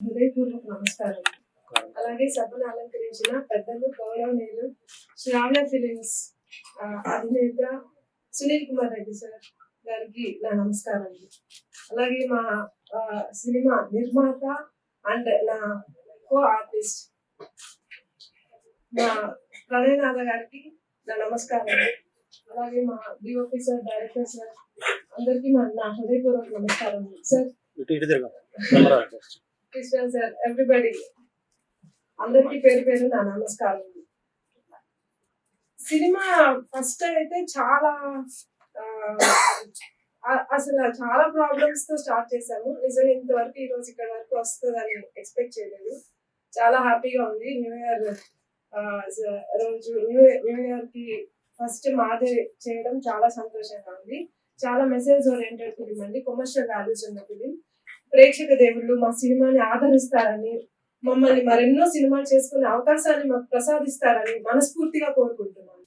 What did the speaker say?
హృదయపూర్వక నమస్కారం. అలాగే సభను అలంకరించిన పెద్దలు గౌరవనీయులు శ్రావణ ఫిలిమ్స్ అధినేత సునీల్ కుమార్ రెడ్డి సార్ గారికి నా నమస్కారం. అలాగే మా సినిమా నిర్మాత అండ్ నా కో ఆర్టిస్ట్ మా ప్రణయనాథ గారికి నా నమస్కారం. అలాగే మా డిఓపి సార్ డైరెక్టర్ సార్ అందరికీ నా హృదయపూర్వక నమస్కారం. సార్. కృష్ణ సార్ ఎవ్రీబడి అందరికి పేరు పేరు నా నమస్కారం. సినిమా ఫస్ట్ అయితే చాలా అసలు చాలా ప్రాబ్లమ్స్తో స్టార్ట్ చేశాము. నిజంగా ఇంతవరకు ఈ రోజు ఇక్కడ వరకు వస్తుందని ఎక్స్పెక్ట్ చేయలేదు. చాలా హ్యాపీగా ఉంది. న్యూ ఇయర్ రోజు న్యూ న్యూ ఇయర్కి ఫస్ట్ మాదే చేయడం చాలా సంతోషంగా ఉంది. చాలా మెసేజ్ ఓరియంటెడ్ ఫిలిం అండి. కమర్షియల్ వాల్యూస్ ఉన్న ఫిలిం ప్రేక్షక దేవుళ్ళు మా సినిమాని ఆదరిస్తారని మమ్మల్ని మరెన్నో సినిమాలు చేసుకునే అవకాశాన్ని మాకు ప్రసాదిస్తారని మనస్ఫూర్తిగా కోరుకుంటున్నాను.